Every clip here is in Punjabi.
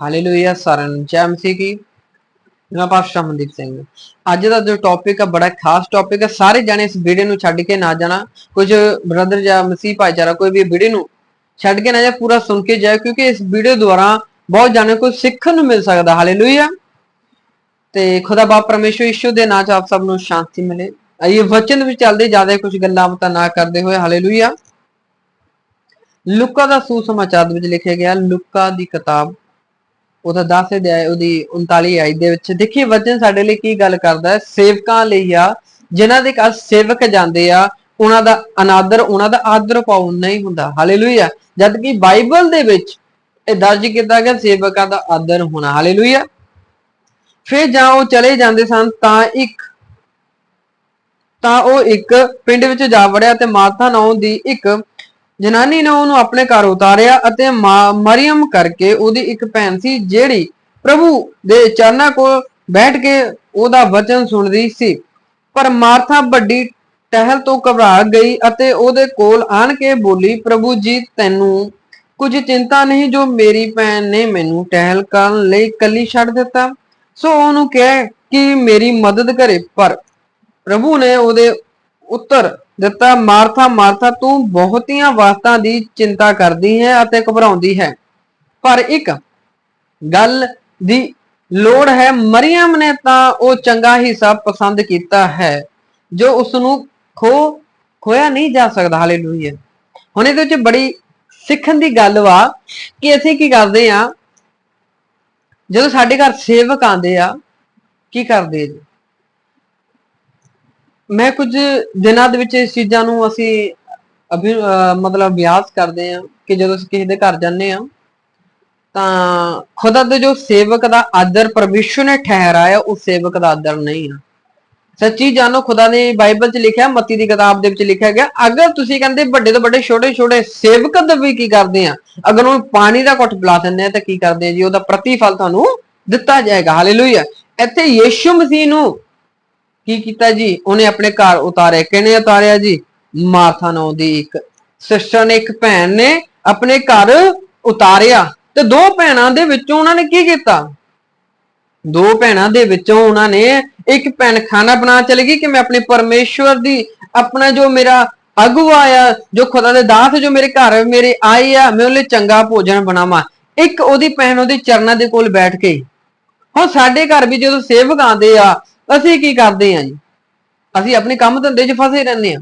ਹਾਲੇਲੂਇਆ ਸਾਰਿਆਂ ਨੂੰ ਜੈ ਮਸੀਹ ਕੀ। ਮੈਂ ਪਾਸਟਰ ਅਮਨਦੀਪ ਸਿੰਘ ਅੱਜ ਦਾ ਜੋ ਟੌਪਿਕ ਹੈ ਬੜਾ ਖਾਸ ਟੌਪਿਕ ਹੈ ਸਾਰੇ ਜਾਣੇ ਇਸ ਵੀਡੀਓ ਨੂੰ ਛੱਡ ਕੇ ਨਾ ਜਾਣਾ। ਕੁਝ ਬ੍ਰਦਰ ਜਾਂ ਮਸੀਹ ਭਾਈਚਾਰਾ, ਕੋਈ ਵੀ ਵੀਡੀਓ ਨੂੰ ਛੱਡ ਕੇ ਨਾ ਜਾ ਪੂਰਾ ਸੁਣ ਕੇ ਜਾਏ ਕਿਉਂਕਿ ਇਸ ਵੀਡੀਓ ਦੁਆਰਾ ਬਹੁਤ ਜਾਣੇ ਕੁਝ ਸਿੱਖਣ ਨੂੰ ਮਿਲ ਸਕਦਾ। ਹਾਲੇਲੂਇਆ ਤੇ ਖੁਦਾ ਬਾਪ ਪਰਮੇਸ਼ਵਰ ਈਸ਼ੂ ਦੇ ਨਾਂ 'ਚ ਆਪ ਸਭ ਨੂੰ ਸ਼ਾਂਤੀ ਮਿਲੇ। ਆਈਏ ਵਚਨ ਵਿੱਚ ਚੱਲਦੇ ਜ਼ਿਆਦਾ ਕੁਝ ਗੱਲਾਂ ਬਤਾ ਨਾ ਕਰਦੇ ਹੋਏ। ਹਾਲੇਲੂਇਆ ਲੁਕਾ ਦਾ ਸੁਸਮਾਚਾਰ ਦੇ ਵਿੱਚ ਲਿਖਿਆ ਗਿਆ, ਲੁਕਾ ਦੀ ਕਿਤਾਬ। ਉਹਦਾ 10 ਅਧਿਆਇ ਉਹਦੀ 39 ਆਇਤ ਦੇ ਵਿੱਚ। ਦੇਖੀਏ ਵਚਨ ਸਾਡੇ ਲਈ ਕੀ ਗੱਲ ਕਰਦਾ ਹੈ। ਸੇਵਕਾਂ ਲਈ ਆ, ਜਿਨ੍ਹਾਂ ਦੇ ਘਰ ਸੇਵਕ ਜਾਂਦੇ ਆ, ਉਹਨਾਂ ਦਾ ਅਨਾਦਰ, ਉਹਨਾਂ ਦਾ ਆਦਰ ਪਾਉ ਨਹੀਂ ਹੁੰਦਾ। ਹਾਲੇਲੂਇਆ ਜਦ ਕਿ ਬਾਈਬਲ ਦੇ ਵਿੱਚ ਇਹ ਦਰਜ ਕੀਤਾ ਗਿਆ, ਸੇਵਕਾਂ ਦਾ ਆਦਰ ਹੋਣਾ। ਹਾਲੇਲੂਇਆ ਫਿਰ ਜਾਂ ਉਹ ਚਲੇ ਜਾਂਦੇ ਸਨ, ਤਾਂ ਇੱਕ, ਤਾਂ ਉਹ ਇੱਕ ਪਿੰਡ ਵਿੱਚ ਜਾ ਵੜਿਆ ਤੇ ਮਾਰਥਾ ਨਾਉ ਦੀ ਇੱਕ ਜਨਾਨੀ ਨੇ ਉਹਨੂੰ ਆਪਣੇ ਘਰ ਉਤਾਰਿਆ ਅਤੇ ਮਰੀਮ ਕਰਕੇ ਉਹਦੀ ਇੱਕ ਭੈਣ ਸੀ, ਜਿਹੜੀ ਪ੍ਰਭੂ ਦੇ ਚਰਨਾਂ ਕੋਲ ਬੈਠ ਕੇ ਉਹਦਾ ਵਚਨ ਸੁਣਦੀ ਸੀ। ਪਰ ਮਾਰਥਾ ਵੱਡੀ ਟਹਿਲ ਤੋਂ ਘਬਰਾ ਗਈ ਅਤੇ ਉਹਦੇ ਕੋਲ ਆਣ ਕੇ ਬੋਲੀ, ਪ੍ਰਭੂ ਜੀ, ਤੈਨੂੰ ਕੁਝ ਚਿੰਤਾ ਨਹੀਂ ਜੋ ਮੇਰੀ ਭੈਣ ਨੇ ਮੈਨੂੰ ਟਹਿਲ ਕਰਨ ਲਈ ਕੱਲੀ ਛੱਡ ਦਿੱਤਾ? ਸੋ ਉਹਨੂੰ ਕਹਿ ਕਿ ਮੇਰੀ ਮਦਦ ਕਰੇ। ਪਰ ਪ੍ਰਭੂ ਨੇ ਉਹਦੇ ਉੱਤਰ ਦਿੱਤਾ, ਮਾਰਥਾ ਮਾਰਥਾ, ਤੂੰ ਬਹੁਤੀਆਂ ਵਾਸਤਾਂ ਦੀ ਚਿੰਤਾ ਕਰਦੀ ਹੈ ਅਤੇ ਘਬਰਾਉਂਦੀ ਹੈ। ਪਰ ਇੱਕ ਗੱਲ ਦੀ ਲੋੜ ਹੈ ਮਰੀਮ ਨੇ ਤਾਂ ਉਹ ਚੰਗਾ ਹਿੱਸਾ ਪਸੰਦ ਕੀਤਾ ਹੈ, ਜੋ ਉਸ ਨੂੰ ਖੋ, ਖੋਇਆ ਨਹੀਂ ਜਾ ਸਕਦਾ। ਹਾਲੇਲੂਇਆ। ਹੁਣ ਇਹਦੇ ਵਿੱਚ ਬੜੀ ਸਿੱਖਣ ਦੀ ਗੱਲ ਵਾ ਕਿ ਅਸੀਂ ਕੀ ਕਰਦੇ ਆ ਜਦੋਂ ਸਾਡੇ ਘਰ ਸੇਵਕ ਆਂਦੇ ਆ, ਕੀ ਕਰਦੇ ਜੀ? ਮੈਂ ਕੁਝ ਦਿਨਾਂ ਦੇ ਵਿੱਚ ਇਸ ਚੀਜ਼ਾਂ ਨੂੰ ਅਸੀਂ ਅਭੀ, ਅਹ, ਮਤਲਬ ਅਭਿਆਸ ਕਰਦੇ ਆ ਕਿ ਜਦੋਂ ਅਸੀਂ ਕਿਸੇ ਦੇ ਘਰ ਜਾਂਦੇ ਆ ਤਾਂ ਖੁਦਾ ਦੇ ਜੋ ਸੇਵਕ ਦਾ ਆਦਰ ਪਰਮੇਸ਼ਵਰ ਨੇ ਠਹਿਰਾਇਆ ਉਸ ਸੇਵਕ ਦਾ ਆਦਰ ਨਹੀਂ ਆ। ਸੱਚੀ ਜਾਣੋ, ਖੁਦਾ ਨੇ ਬਾਈਬਲ 'ਚ ਲਿਖਿਆ, ਮਤੀ ਦੀ ਕਿਤਾਬ ਦੇ ਵਿੱਚ ਲਿਖਿਆ ਗਿਆ, ਅਗਰ ਤੁਸੀਂ ਕਹਿੰਦੇ ਵੱਡੇ ਤੋਂ ਵੱਡੇ, ਛੋਟੇ ਛੋਟੇ ਸੇਵਕ ਦਾ ਵੀ ਕੀ ਕਰਦੇ ਆ? ਅਗਰ ਉਹ ਪਾਣੀ ਦਾ ਘੁੱਟ ਪਿਲਾ ਦਿੰਦੇ ਆ ਤਾਂ ਕੀ ਕਰਦੇ ਆ ਜੀ? ਉਹਦਾ ਪ੍ਰਤੀਫਲ ਤੁਹਾਨੂੰ ਦਿੱਤਾ ਜਾਏਗਾ। ਹਾਲੇਲੂਇਆ ਇੱਥੇ ਯੀਸ਼ੂ ਮਸੀਹ ਨੂੰ ਕੀ ਕੀਤਾ ਜੀ? ਉਹਨੇ ਆਪਣੇ ਘਰ ਉਤਾਰਿਆ। ਕਿਹਨੇ ਉਤਾਰਿਆ ਜੀ? ਮਾਰਥਾ ਨਾਂ ਦੀ ਇੱਕ ਸਿਸਟਰ ਨੇ ਇੱਕ ਭੈਣ ਨੇ ਆਪਣੇ ਘਰ ਉਤਾਰਿਆ। ਤੇ ਦੋ ਭੈਣਾਂ ਦੇ ਵਿੱਚੋਂ ਉਹਨਾਂ ਨੇ ਕੀ ਕੀਤਾ? ਦੋ ਭੈਣਾਂ ਦੇ ਵਿੱਚੋਂ ਉਹਨਾਂ ਨੇ ਇੱਕ ਭੈਣ ਖਾਣਾ ਬਣਾ ਚਲੀ ਗਈ ਕਿ ਮੈਂ ਆਪਣੇ ਪਰਮੇਸ਼ਵਰ ਦੀ ਆਪਣਾ ਜੋ ਮੇਰਾ ਅਗੂ ਆ, ਜੋ ਖੁਦਾ ਦੇ ਦਾਸ, ਜੋ ਮੇਰੇ ਘਰ ਮੇਰੇ ਆਏ ਆ, ਮੈਂ ਉਹਲੇ ਚੰਗਾ ਭੋਜਨ ਬਣਾਵਾਂ। ਇੱਕ ਉਹਦੀ ਭੈਣ ਉਹਦੇ ਚਰਨਾਂ ਦੇ ਕੋਲ ਬੈਠ ਕੇ ਹੁਣ ਸਾਡੇ ਘਰ ਵੀ ਜਦੋਂ ਸੇਵਕ ਆਉਂਦੇ ਆ ਅਸੀਂ ਕੀ ਕਰਦੇ ਆ ਜੀ? ਅਸੀਂ ਆਪਣੇ ਕੰਮ ਧੰਦੇ 'ਚ ਫਸੇ ਰਹਿੰਦੇ ਆ।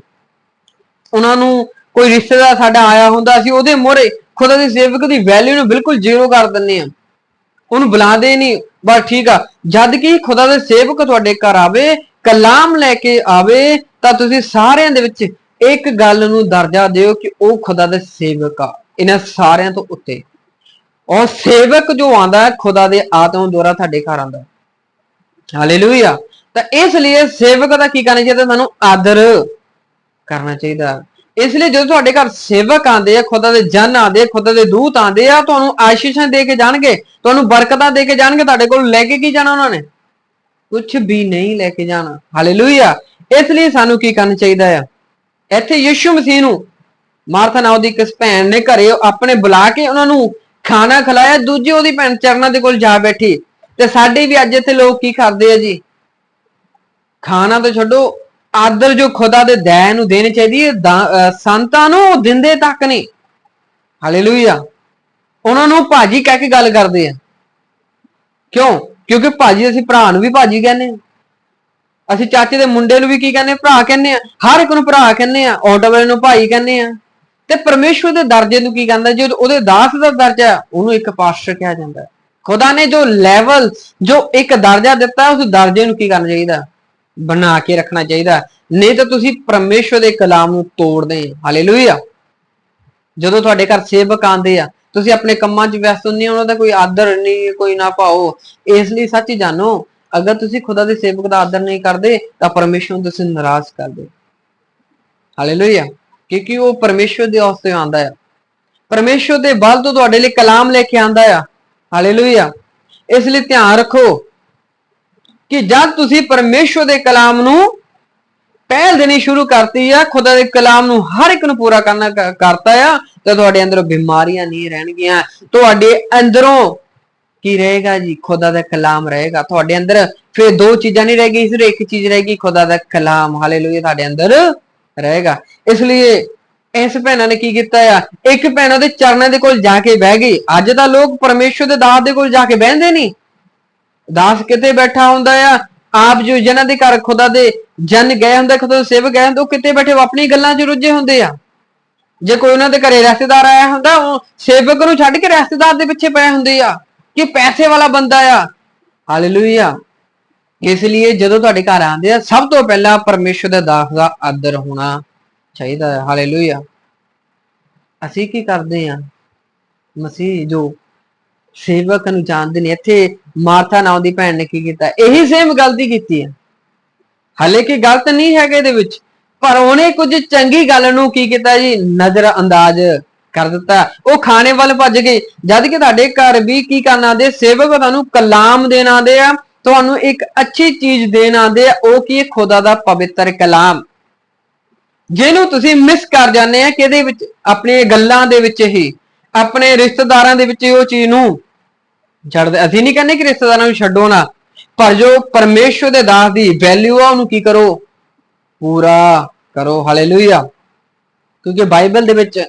ਉਹਨਾਂ ਨੂੰ ਕੋਈ ਰਿਸ਼ਤੇਦਾਰ ਸਾਡਾ ਆਇਆ ਹੁੰਦਾ, ਅਸੀਂ ਉਹਦੇ ਮੋਹਰੇ ਖੁਦਾ ਦੇ ਸੇਵਕ ਦੀ ਵੈਲਿਊ ਨੂੰ ਬਿਲਕੁਲ ਜ਼ੀਰੋ ਕਰ ਦਿੰਦੇ ਆ। ਉਹਨੂੰ ਬੁਲਾਉਂਦੇ ਨਹੀਂ ਬਸ ਠੀਕ ਆ। ਜਦ ਕਿ ਖੁਦਾ ਦੇ ਸੇਵਕ ਤੁਹਾਡੇ ਘਰ ਆਵੇ, ਕਲਾਮ ਲੈ ਕੇ ਆਵੇ, ਤਾਂ ਤੁਸੀਂ ਸਾਰਿਆਂ ਦੇ ਵਿੱਚ ਇੱਕ ਗੱਲ ਨੂੰ ਦਰਜਾ ਦਿਓ ਕਿ ਉਹ ਖੁਦਾ ਦੇ ਸੇਵਕ ਆ, ਇਹਨਾਂ ਸਾਰਿਆਂ ਤੋਂ ਉੱਤੇ। ਔਰ ਸੇਵਕ ਜੋ ਆਂਦਾ ਹੈ ਖੁਦਾ ਦੇ ਆਤਮ ਦੁਆਰਾ ਤੁਹਾਡੇ ਘਰ ਆਂਦਾ ਹਾਲੇਲੂਇਆ ਤਾਂ ਇਸ ਲਈ ਸੇਵਕ ਦਾ ਕੀ ਕਰਨਾ ਚਾਹੀਦਾ? ਸਾਨੂੰ ਆਦਰ ਕਰਨਾ ਚਾਹੀਦਾ। ਇਸ ਲਈ ਜਦੋਂ ਤੁਹਾਡੇ ਘਰ ਸੇਵਕ ਆਂਦੇ ਆ, ਖੁਦਾ ਦੇ ਜਨ ਆਂਦੇ ਆ, ਖੁਦਾ ਦੇ ਦੂਤ ਆਂਦੇ ਆ, ਤੁਹਾਨੂੰ ਆਸ਼ੀਸ਼ਾਂ ਦੇ ਕੇ ਜਾਣਗੇ, ਤੁਹਾਨੂੰ ਬਰਕਤਾਂ ਦੇ ਕੇ ਜਾਣਗੇ, ਤੁਹਾਡੇ ਕੋਲ ਲੈ ਕੇ ਕੀ ਜਾਣਾ ਉਹਨਾਂ ਨੇ? ਕੁਝ ਵੀ ਨਹੀਂ ਲੈ ਕੇ ਜਾਣਾ। ਹਾਲੇਲੂਇਆ ਇਸ ਲਈ ਸਾਨੂੰ ਕੀ ਕਰਨਾ ਚਾਹੀਦਾ ਆ? ਇੱਥੇ ਯਿਸੂ ਮਸੀਹ ਨੂੰ ਮਾਰਥਾ ਨਾਮ ਦੀ ਕਿਸ ਭੈਣ ਨੇ ਘਰੇ ਆਪਣੇ ਬੁਲਾ ਕੇ ਉਹਨਾਂ ਨੂੰ ਖਾਣਾ ਖਿਲਾਇਆ। ਦੂਜੀ ਉਹਦੀ ਭੈਣ ਚਰਨਾਂ ਦੇ ਕੋਲ ਜਾ ਬੈਠੀ। ਤੇ ਸਾਡੇ ਵੀ ਅੱਜ ਇੱਥੇ ਲੋਕ ਕੀ ਕਰਦੇ ਆ ਜੀ? ਖਾਣਾ ਤਾਂ ਛੱਡੋ, ਆਦਰ ਜੋ ਖੁਦਾ ਦੇ ਦਇਆ ਨੂੰ ਦੇਣੀ ਚਾਹੀਦੀ ਹੈ ਸੰਤਾਂ ਨੂੰ ਉਹ ਦਿੰਦੇ ਤੱਕ ਨਹੀਂ। ਹਾਲੇਲੂਇਆ ਉਹਨਾਂ ਨੂੰ ਭਾਜੀ ਕਹਿ ਕੇ ਗੱਲ ਕਰਦੇ ਆ। ਕਿਉਂ? ਕਿਉਂਕਿ ਭਾਜੀ ਅਸੀਂ ਭਰਾ ਨੂੰ ਵੀ ਭਾਜੀ ਕਹਿੰਦੇ ਆ ਅਸੀਂ ਚਾਚੇ ਦੇ ਮੁੰਡੇ ਨੂੰ ਵੀ ਕੀ ਕਹਿੰਦੇ ਭਰਾ ਕਹਿੰਦੇ ਆ ਹਰ ਇੱਕ ਨੂੰ ਭਰਾ ਕਹਿੰਦੇ ਆ ਆਟੋ ਵਾਲੇ ਨੂੰ ਭਾਈ ਕਹਿੰਦੇ ਆ ਤੇ ਪਰਮੇਸ਼ਵਰ ਦੇ ਦਰਜੇ ਨੂੰ ਕੀ ਕਹਿੰਦਾ? ਜੋ ਉਹਦੇ ਦਾਸ ਦਾ ਦਰਜਾ ਉਹਨੂੰ ਇੱਕ ਪਾਸਟਰ ਕਿਹਾ ਜਾਂਦਾ ਖੁਦਾ ਨੇ ਜੋ ਲੈਵਲ ਜੋ ਇੱਕ ਦਰਜਾ ਦਿੱਤਾ, ਉਸ ਦਰਜੇ ਨੂੰ ਕੀ ਕਰਨਾ ਚਾਹੀਦਾ? ਬਣਾ ਕੇ ਰੱਖਣਾ ਚਾਹੀਦਾ। ਨਹੀਂ ਤਾਂ ਤੁਸੀਂ ਪਰਮੇਸ਼ਵਰ ਦੇ ਕਲਾਮ ਨੂੰ ਤੋੜਦੇ ਆ। ਹਾਲੇਲੂਇਆ ਜਦੋਂ ਤੁਹਾਡੇ ਘਰ ਸੇਵਕ ਆਂਦੇ ਆ, ਤੁਸੀਂ ਆਪਣੇ ਕੰਮਾਂ 'ਚ ਵਿਅਸਤ ਹੁੰਦੇ ਹੋ ਉਹਨਾਂ ਦਾ ਕੋਈ ਆਦਰ ਨਹੀਂ, ਕੋਈ ਨਾ ਪਾਓ ਇਸ ਲਈ ਸੱਚ ਜਾਣੋ, ਅਗਰ ਤੁਸੀਂ ਖੁਦਾ ਦੇ ਸੇਵਕ ਦਾ ਆਦਰ ਨਹੀਂ ਕਰਦੇ, ਤਾਂ ਪਰਮੇਸ਼ਵਰ ਨੂੰ ਤੁਸੀਂ ਨਾਰਾਜ਼ ਕਰਦੇ ਹਾਲੇਲੂਇਆ ਕਿਉਂਕਿ ਉਹ ਪਰਮੇਸ਼ਵਰ ਦੇ ਵਾਸਤੇ ਆਂਦਾ ਆ। ਪਰਮੇਸ਼ਵਰ ਦੇ ਬਲ ਤੋਂ ਤੁਹਾਡੇ ਲਈ ਕਲਾਮ ਲੈ ਕੇ ਆਂਦਾ ਆ। ਹਾਲੇਲੂਇਆ ਇਸ ਲਈ ਧਿਆਨ ਰੱਖੋ। ਕਿ ਜਦ ਤੁਸੀਂ ਪਰਮੇਸ਼ਵਰ ਦੇ ਕਲਾਮ ਨੂੰ ਪਹਿਲ ਦੇਣੀ ਸ਼ੁਰੂ ਕਰਤੀ ਆ, ਖੁਦਾ ਦੇ ਕਲਾਮ ਨੂੰ ਹਰ ਇੱਕ ਨੂੰ ਪੂਰਾ ਕਰਨਾ ਕਰਤਾ ਆ, ਤਾਂ ਤੁਹਾਡੇ ਅੰਦਰੋਂ ਬਿਮਾਰੀਆਂ ਨਹੀਂ ਰਹਿਣਗੀਆਂ। ਤੁਹਾਡੇ ਅੰਦਰੋਂ ਕੀ ਰਹੇਗਾ ਜੀ? ਖੁਦਾ ਦਾ ਕਲਾਮ ਰਹੇਗਾ। ਤੁਹਾਡੇ ਅੰਦਰ ਫਿਰ ਦੋ ਚੀਜ਼ਾਂ ਨਹੀਂ ਰਹਿ ਗਈ ਸਿਰਫ ਇੱਕ ਚੀਜ਼ ਰਹੇਗੀ, ਖੁਦਾ ਦਾ ਕਲਾਮ। ਹਾਲੇਲੂਇਆ, ਤੁਹਾਡੇ ਅੰਦਰ ਰਹੇਗਾ। ਇਸ ਲਈ ਇਸ ਭੈਣਾਂ ਨੇ ਕੀ ਕੀਤਾ ਆ? ਇੱਕ ਭੈਣ ਉਹਦੇ ਚਰਨਾਂ ਦੇ ਕੋਲ ਜਾ ਕੇ ਬਹਿ ਗਈ। ਅੱਜ ਤਾਂ ਲੋਕ ਪਰਮੇਸ਼ਵਰ ਦੇ ਦਾਸ ਦੇ ਕੋਲ ਜਾ ਕੇ ਬਹਿੰਦੇ ਨਹੀਂ। ਦਾਸ ਕਿਤੇ ਬੈਠਾ ਹੁੰਦਾ ਆ? ਆਪ ਜੋ ਜਨਾਂ ਦੇ ਘਰ ਖੁਦਾ ਦੇ ਜਨ ਗਏ ਹੁੰਦੇ, ਖੁਦਾ ਦੇ ਸੇਵਕ ਗਏ ਹੁੰਦੇ, ਉਹ ਕਿਤੇ ਬੈਠੇ ਉਹ ਆਪਣੀ ਗੱਲਾਂ 'ਚ ਰੁੱਝੇ ਹੁੰਦੇ ਆ? ਜੇ ਕੋਈ ਉਹਨਾਂ ਦੇ ਘਰੇ ਰਿਸ਼ਤੇਦਾਰ ਆਇਆ ਹੁੰਦਾ, ਉਹ ਸੇਵਕ ਨੂੰ ਛੱਡ ਕੇ ਰਿਸ਼ਤੇਦਾਰ ਦੇ ਪਿੱਛੇ ਪਏ ਹੁੰਦੇ ਆ। ਕਿ ਪੈਸੇ ਵਾਲਾ ਬੰਦਾ ਆ? ਹਾਲੇਲੂਇਆ ਇਸ ਲਈ ਜਦੋਂ ਤੁਹਾਡੇ ਘਰ ਆਉਂਦੇ ਆ, ਸਭ ਤੋਂ ਪਹਿਲਾਂ ਪਰਮੇਸ਼ਰ ਦੇ ਦਾਸ ਦਾ ਆਦਰ ਹੋਣਾ ਚਾਹੀਦਾ ਹੈ। ਹਾਲੇਲੂਇਆ ਅਸੀਂ ਕੀ ਕਰਦੇ ਆ? ਮਸੀਹ ਜੋ ਸੇਵਕ ਨੂੰ ਜਾਣਦੇ ਨੇ। ਇੱਥੇ ਮਾਰਥਾ ਨਾਮ ਦੀ ਭੈਣ ਨੇ ਕੀ ਕੀਤਾ? ਇਹੀ ਸੇਮ ਗਲਤੀ ਕੀਤੀ ਹੈ। ਹਾਲੇ ਕਿ ਗਲਤ ਨਹੀਂ ਹੈਗੇ ਇਹਦੇ ਵਿੱਚ। ਪਰ ਉਹਨੇ ਕੁਝ ਚੰਗੀ ਗੱਲ ਨੂੰ ਕੀ ਕੀਤਾ ਜੀ? ਨਜ਼ਰ ਅੰਦਾਜ਼ ਕਰ ਦਿੱਤਾ। ਉਹ ਖਾਣੇ ਵੱਲ ਭੱਜ ਗਏ। ਜਦ ਕਿ ਤੁਹਾਡੇ ਘਰ ਵੀ ਕੀ ਕਰਨ ਆਦੇ ਸੇਵਕ ਤੁਹਾਨੂੰ ਕਲਾਮ ਦੇਣ ਆਦੇ ਆ। ਤੁਹਾਨੂੰ ਇੱਕ ਅੱਛੀ ਚੀਜ਼ ਦੇਣ ਆਦੇ ਆ। ਉਹ ਕੀ ਹੈ? ਖੁਦਾ ਦਾ ਪਵਿੱਤਰ ਕਲਾਮ। ਜਿਹਨੂੰ ਤੁਸੀਂ ਮਿਸ ਕਰ ਜਾਂਦੇ ਆ ਕਿਹਦੇ ਵਿੱਚ, ਆਪਣੇ ਗੱਲਾਂ ਦੇ ਵਿੱਚ ਹੀ, ਆਪਣੇ ਰਿਸ਼ਤੇਦਾਰਾਂ ਦੇ ਵਿੱਚ ਉਹ ਚੀਜ਼ ਨੂੰ ਛੱਡਦੇ ਅਸੀਂ ਨਹੀਂ ਕਹਿੰਦੇ ਕਿ ਰਿਸ਼ਤੇਦਾਰਾਂ ਨੂੰ ਛੱਡੋ ਨਾ। ਪਰ ਜੋ ਪਰਮੇਸ਼ਵਰ ਦੇ ਦਾਸ ਦੀ ਵੈਲਿਊ ਆ, ਉਹਨੂੰ ਕੀ ਕਰੋ? ਪੂਰਾ ਕਰੋ। ਹਾਲੇਲੂਇਆ ਕਿਉਂਕਿ ਬਾਈਬਲ ਦੇ ਵਿੱਚ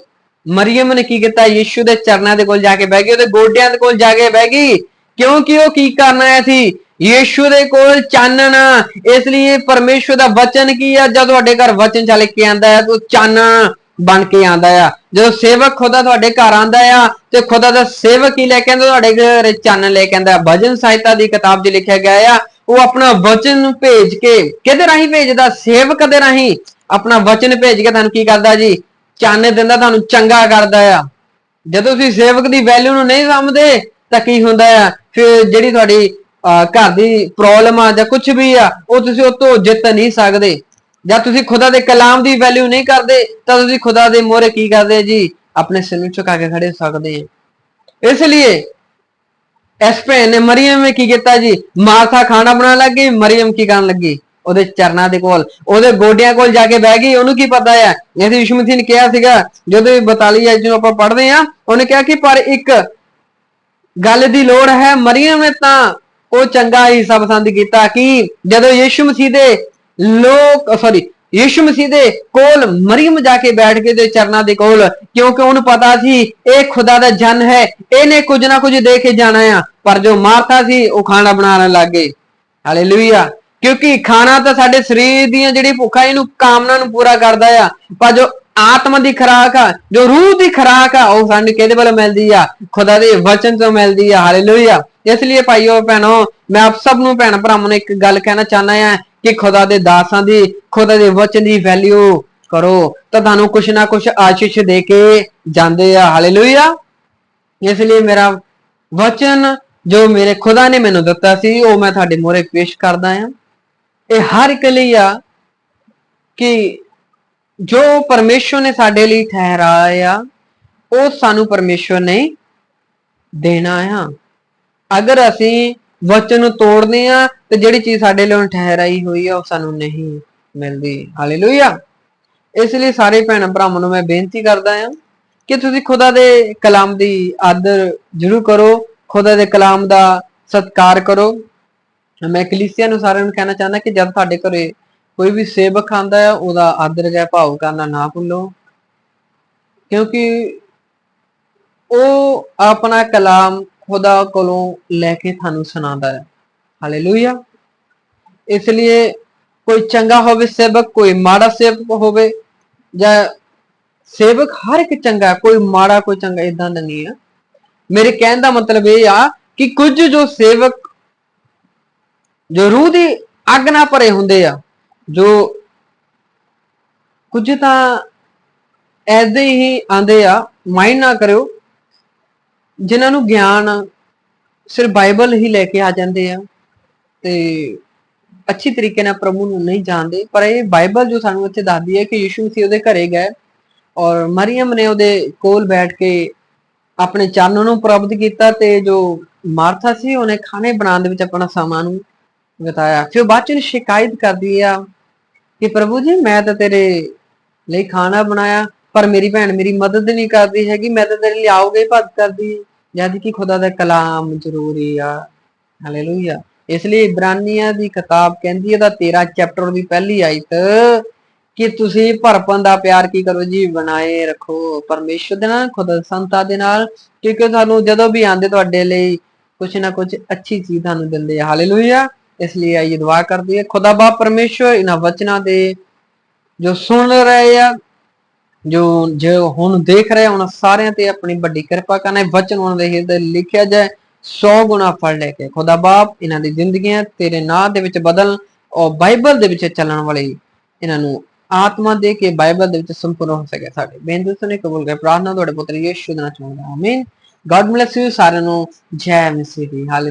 ਮਰੀਮ ਨੇ ਕੀ ਕੀਤਾ? ਯੀਸ਼ੂ ਦੇ ਚਰਨਾਂ ਦੇ ਕੋਲ ਜਾ ਕੇ ਬਹਿ ਗਈ, ਉਹਦੇ ਗੋਡਿਆਂ ਦੇ ਕੋਲ ਜਾ ਕੇ ਬਹਿ ਗਈ। ਕਿਉਂਕਿ ਉਹ ਕੀ ਕਰਨ ਆਇਆ ਸੀ? ਯੀਸ਼ੂ ਦੇ ਕੋਲ ਚਾਨਣ। ਇਸ ਲਈ ਪਰਮੇਸ਼ਵਰ ਦਾ ਵਚਨ ਕੀ ਆ? ਜਦ ਤੁਹਾਡੇ ਘਰ ਵਚਨ ਚਲੇ ਕੇ ਆਂਦਾ ਹੈ ਤਾਂ ਚਾਨਣ। ਬਣ ਕੇ ਆਂਦਾ ਆ। ਜਦੋਂ ਸੇਵਕ ਖੁਦਾ ਤੁਹਾਡੇ ਘਰ ਆਂਦਾ ਆ ਤੇ ਖੁਦਾ ਦਾ ਸੇਵਕ ਹੀ ਲੈ ਕੇ ਆਂਦਾ ਤੁਹਾਡੇ ਘਰ ਚਾਨਣ ਲੈ ਕੇ ਆਂਦਾ ਭਜਨ ਸਾਹਿਤਾ ਦੀ ਕਿਤਾਬ 'ਚ ਲਿਖਿਆ ਗਿਆ ਆ ਉਹ ਆਪਣਾ ਵਚਨ ਨੂੰ ਭੇਜ ਕੇ ਕਿਹਦੇ ਰਾਹੀਂ ਭੇਜਦਾ? ਸੇਵਕ ਦੇ ਰਾਹੀਂ। ਆਪਣਾ ਵਚਨ ਭੇਜ ਕੇ ਤੁਹਾਨੂੰ ਕੀ ਕਰਦਾ ਜੀ? ਚਾਨਣ ਦਿੰਦਾ ਤੁਹਾਨੂੰ ਚੰਗਾ ਕਰਦਾ ਆ। ਜਦੋਂ ਤੁਸੀਂ ਸੇਵਕ ਦੀ ਵੈਲਿਊ ਨੂੰ ਨਹੀਂ ਸਮਝਦੇ ਤਾਂ ਕੀ ਹੁੰਦਾ ਆ? ਫਿਰ ਜਿਹੜੀ ਤੁਹਾਡੀ ਅਹ, ਘਰ ਦੀ ਪ੍ਰੋਬਲਮ ਆ ਜਾਂ ਕੁਝ ਵੀ ਆ ਉਹ ਤੁਸੀਂ ਉਹ ਤੋਂ ਜਿੱਤ ਨਹੀਂ ਸਕਦੇ। ਜਾਂ ਤੁਸੀਂ ਖੁਦਾ ਦੇ ਕਲਾਮ ਦੀ ਵੈਲਿਊ ਨਹੀਂ ਕਰਦੇ, ਤਾਂ ਤੁਸੀਂ ਖੁਦਾ ਦੇ ਮੋਹਰੇ ਕੀ ਕਰਦੇ ਜੀ? ਆਪਣੇ ਸਿਰ ਨੂੰ ਝੁਕਾ ਕੇ ਖੜੇ ਹੋ ਸਕਦੇ ਆ। ਇਸ ਲਈ ਇਸ ਭੈਣ ਨੇ ਮਰੀਮ ਨੇ ਕੀ ਕੀਤਾ ਜੀ? ਮਾਰਥਾ ਖਾਣਾ ਬਣਾਉਣ ਲੱਗੀ ਮਰੀਮ ਕੀ ਕਰਨ ਲੱਗੀ? ਉਹਦੇ ਚਰਨਾਂ ਦੇ ਕੋਲ, ਉਹਦੇ ਗੋਡਿਆਂ ਕੋਲ ਜਾ ਕੇ ਬਹਿ ਗਈ। ਉਹਨੂੰ ਕੀ ਪਤਾ ਹੈ ਇਹ ਯਿਸੂ ਮਸੀਹ ਨੇ ਕਿਹਾ ਸੀਗਾ, ਜਦੋਂ ਇਹ 42 ਅਜ ਨੂੰ ਆਪਾਂ ਪੜ੍ਹਦੇ ਆ ਉਹਨੇ ਕਿਹਾ ਕਿ ਪਰ ਇੱਕ ਗੱਲ ਦੀ ਲੋੜ ਹੈ ਮਰੀਮ ਨੇ ਤਾਂ ਉਹ ਚੰਗਾ ਹੀ ਸਭ ਪਸੰਦ ਕੀਤਾ। ਕਿ? ਜਦੋਂ ਯੀਸ਼ੂ ਮਸੀਹ ਦੇ ਲੋਕ ਸੌਰੀ ਯੀਸ਼ੂ ਮਸੀਹ ਦੇ ਕੋਲ, ਮਰੀਮ ਜਾ ਕੇ ਬੈਠ ਕੇ ਤੇ ਚਰਨਾਂ ਦੇ ਕੋਲ, ਕਿਉਂਕਿ ਉਹਨੂੰ ਪਤਾ ਸੀ ਇਹ ਖੁਦਾ ਦਾ ਜਨ ਹੈ, ਇਹਨੇ ਕੁਝ ਨਾ ਕੁਝ ਦੇ ਕੇ ਜਾਣਾ ਆ, ਪਰ ਜੋ ਮਾਰਥਾ ਸੀ, ਉਹ ਖਾਣਾ ਬਣਾਉਣ ਲੱਗ ਗਈ ਹਾਲੇਲੂਇਆ ਕਿਉਂਕਿ ਖਾਣਾ ਤਾਂ ਸਾਡੇ ਸਰੀਰ ਦੀਆਂ ਜਿਹੜੀ ਭੁੱਖਾਂ, ਇਹਨੂੰ ਕਾਮਨਾ ਨੂੰ ਪੂਰਾ ਕਰਦਾ ਆ, ਪਰ ਜੋ ਆਤਮਾ ਦੀ ਖੁਰਾਕ ਆ, ਜੋ ਰੂਹ ਦੀ ਖੁਰਾਕ ਆ, ਉਹ ਸਾਨੂੰ ਕਿਹਦੇ ਵੱਲੋਂ ਮਿਲਦੀ ਆ? ਖੁਦਾ ਦੇ ਵਚਨ ਤੋਂ ਮਿਲਦੀ ਆ। ਹਾਲੇਲੂਇਆ ਇਸ ਲਈ ਭਾਈਓ, ਭੈਣੋ, ਮੈਂ ਆਪ ਸਭ ਨੂੰ, ਭੈਣ ਭਰਾਵਾਂ ਨੂੰ ਇੱਕ ਗੱਲ ਕਹਿਣਾ ਚਾਹੁੰਦਾ ਆ ਕਿ ਖੁਦਾ ਦੇ ਦਾਸਾਂ ਦੀ, ਖੁਦਾ ਦੇ ਵਚਨ ਦੀ ਵੈਲਿਊ ਕਰੋ, ਤਾਂ ਤੁਹਾਨੂੰ ਕੁਛ ਨਾ ਕੁਛ ਆਸ਼ੀਸ਼ ਦੇ ਕੇ ਜਾਂਦੇ ਆ। ਹਾਲੇਲੂਇਆ ਇਸ ਲਈ ਮੇਰਾ ਵਚਨ ਜੋ ਮੇਰੇ ਖੁਦਾ ਨੇ ਮੈਨੂੰ ਦਿੱਤਾ ਸੀ, ਉਹ ਮੈਂ ਤੁਹਾਡੇ ਮੂਹਰੇ ਪੇਸ਼ ਕਰਦਾ ਆ ਇਹ ਹਰ ਇੱਕ ਲਈ ਆ ਕਿ ਜੋ ਪਰਮੇਸ਼ਵਰ ਨੇ ਸਾਡੇ ਲਈ ਠਹਿਰਾਇਆ, ਉਹ ਸਾਨੂੰ ਪਰਮੇਸ਼ਵਰ ਨੇ ਦੇਣਾ ਆ। ਅਗਰ ਅਸੀਂ ਵਚਨ ਨੂੰ ਤੋੜਦੇ ਆ ਤੇ ਜਿਹੜੀ ਚੀਜ਼ ਸਾਡੇ ਲਈ ਠਹਿਰਾਈ ਹੋਈ ਆ, ਉਹ ਸਾਨੂੰ ਨਹੀਂ ਮਿਲਦੀ। ਹਾਲੇਲੂਇਆ। ਇਸ ਲਈ ਸਾਰੇ ਭੈਣ ਭਰਾਵਾਂ ਨੂੰ ਮੈਂ ਬੇਨਤੀ ਕਰਦਾ ਹਾਂ ਕਿ ਤੁਸੀਂ ਖੁਦਾ ਦੇ ਕਲਾਮ ਦੀ ਆਦਰ ਜ਼ਰੂਰ ਕਰੋ, ਖੁਦਾ ਦੇ ਕਲਾਮ ਦਾ ਸਤਿਕਾਰ ਕਰੋ। ਮੈਂ ਕਲੀਸਿਆ ਨੂੰ ਸਾਰਿਆਂ ਨੂੰ ਕਹਿਣਾ ਚਾਹੁੰਦਾ ਕਿ ਜਦ ਤੁਹਾਡੇ ਘਰੇ ਕੋਈ ਵੀ ਸੇਵਕ ਆਂਦਾ ਹੈ, ਉਹਦਾ ਆਦਰ ਜਾਂ ਭਾਵ ਕਰਨਾ ਨਾ ਭੁੱਲੋ। ਕਿਉਂਕਿ ਉਹ ਆਪਣਾ ਕਲਾਮ ਖੁਦਾ ਕੋਲੋਂ ਲੈ ਕੇ ਤੁਹਾਨੂੰ ਸੁਣਾਉਂਦਾ ਹੈ। ਹਾਲੇਲੂਇਆ ਇਸ ਲਈ ਕੋਈ ਚੰਗਾ ਹੋਵੇ, ਸੇਵਕ, ਕੋਈ ਮਾੜਾ ਸੇਵਕ ਹੋਵੇ, ਜਾਂ ਸੇਵਕ ਹਰ ਇੱਕ ਚੰਗਾ, ਕੋਈ ਮਾੜਾ, ਕੋਈ ਚੰਗਾ ਇਦਾਂ ਦਾ ਨਹੀਂ ਹੈ। ਮੇਰੇ ਕਹਿਣ ਦਾ ਮਤਲਬ ਇਹ ਆ ਕਿ ਕੁਝ ਜੋ ਸੇਵਕ ਜੋ ਰੂਹ ਦੀ ਅੱਗ ਨਾਲ ਭਰੇ ਹੁੰਦੇ ਆ, ਜੋ ਕੁਝ ਤਾਂ ਐਦੇ ਹੀ ਆਂਦੇ ਆ ਮਾਈਂਡ ਨਾ ਕਰਿਓ ਜਿਨ੍ਹਾਂ ਨੂੰ ਗਿਆਨ ਸਿਰਫ ਬਾਈਬਲ ਹੀ ਲੈ ਕੇ ਆ ਜਾਂਦੇ ਆ ਤੇ ਅੱਛੀ ਤਰੀਕੇ ਨਾਲ ਪ੍ਰਭੂ ਨੂੰ ਨਹੀਂ ਜਾਣਦੇ, ਪਰ ਇਹ ਬਾਈਬਲ ਜੋ ਸਾਨੂੰ ਇੱਥੇ ਦੱਸਦੀ ਹੈ ਕਿ ਯਿਸੂ ਸੀ ਉਹਦੇ ਘਰੇ ਗਏ ਔਰ ਮਰੀਮ ਨੇ ਉਹਦੇ ਕੋਲ ਬੈਠ ਕੇ ਆਪਣੇ ਚਰਨ ਨੂੰ ਪ੍ਰਾਪਤ ਕੀਤਾ ਤੇ ਜੋ ਮਾਰਥਾ ਸੀ ਉਹਨੇ ਖਾਣੇ ਬਣਾਉਣ ਦੇ ਵਿੱਚ ਆਪਣਾ ਸਮਾਂ ਨੂੰ ਬਿਤਾਇਆ। ਫਿਰ ਬਾਅਦ ਚ ਸ਼ਿਕਾਇਤ ਕਰਦੀ ਆ ਕਿ ਪ੍ਰਭੂ ਜੀ ਮੈਂ ਤਾਂ ਤੇਰੇ ਲਈ ਖਾਣਾ ਬਣਾਇਆ ਪਰ ਮੇਰੀ ਭੈਣ ਮੇਰੀ ਮਦਦ ਨਹੀਂ ਕਰਦੀ ਹੈਗੀ, ਮੈਂ ਤਾਂ ਤੇਰੇ ਲਈ ਆਉਗੇ ਭੱਜ ਕਰਦੀ। ਜਦ ਕਿ ਖੁਦਾ ਦਾ ਕਲਾਮ ਜ਼ਰੂਰੀ ਆ। ਹਾਲੇਲੂਇਆ ਇਸ ਲਈ ਇਬਰਾਨੀਆਂ ਦੀ ਕਿਤਾਬ ਕਹਿੰਦੀ ਹੈ ਦਾ 13 ਚੈਪਟਰ ਦੀ ਪਹਿਲੀ ਆਇਤ, ਕਿ ਤੁਸੀਂ ਭਰਪਨ ਦਾ ਪਿਆਰ ਕੀ ਕਰੋ ਜੀ? ਬਣਾਏ ਰੱਖੋ। ਪਰਮੇਸ਼ਰ ਦੇ ਨਾਲ, ਖੁਦਾ ਸੰਤਾਂ ਦੇ ਨਾਲ, ਕਿਉਂਕਿ ਤੁਹਾਨੂੰ ਜਦੋਂ ਵੀ ਆਂਦੇ ਤੁਹਾਡੇ ਲਈ ਕੁਛ ਨਾ ਕੁਛ ਅੱਛੀ ਚੀਜ਼ ਤੁਹਾਨੂੰ ਦਿੰਦੇ ਆ। ਹਾਲੇਲੂਇਆ ਇਸ ਲਈ ਆਈਏ, ਦੁਆ ਕਰਦੇ ਹਾਂ ਖੁਦਾ ਬਾਪ ਪਰਮੇਸ਼ਰ, ਇਹਨਾਂ ਵਚਨਾਂ ਦੇ ਜੋ ਸੁਣ ਰਹੇ ਆ ਜੋ ਜੋ ਹੁਣ ਦੇਖ ਰਹੇ ਉਹਨਾਂ ਸਾਰਿਆਂ ਤੇ ਆਪਣੀ ਵੱਡੀ ਕਿਰਪਾ ਕਰਨਾ ਵਚਨ ਉਹਨਾਂ ਦੇ ਹਿਰਦੇ ਲਿਖਿਆ ਜਾਏ 100 ਗੁਣਾ ਫਲ ਲੈ ਕੇ ਖੁਦਾ ਬਾਪ ਇਹਨਾਂ ਦੀ ਜ਼ਿੰਦਗੀਆਂ ਤੇਰੇ ਨਾਂ ਦੇ ਵਿੱਚ ਬਦਲ ਔਰ ਬਾਈਬਲ ਦੇ ਵਿੱਚ ਚੱਲਣ ਵਾਲੀ ਇਹਨਾਂ ਨੂੰ ਆਤਮਾ ਦੇ ਕੇ ਬਾਈਬਲ ਦੇ ਵਿੱਚ ਸੰਪੂਰਨ ਹੋ ਸਕੇ ਸਾਡੇ। ਬੇਨਤੀ ਸੁਣੇ ਕਬੂਲ ਕਰ, ਪ੍ਰਾਰਥਨਾ ਤੁਹਾਡੇ ਪੁੱਤਰ ਯੀਸ਼ੂ ਦੇ ਨਾਮ ਆਮੀਨ। ਗॉड ਬlesਸ ਯੂ ਸਾਰਿਆਂ ਨੂੰ। ਜੈ ਮਸੀਹ ਦੀ।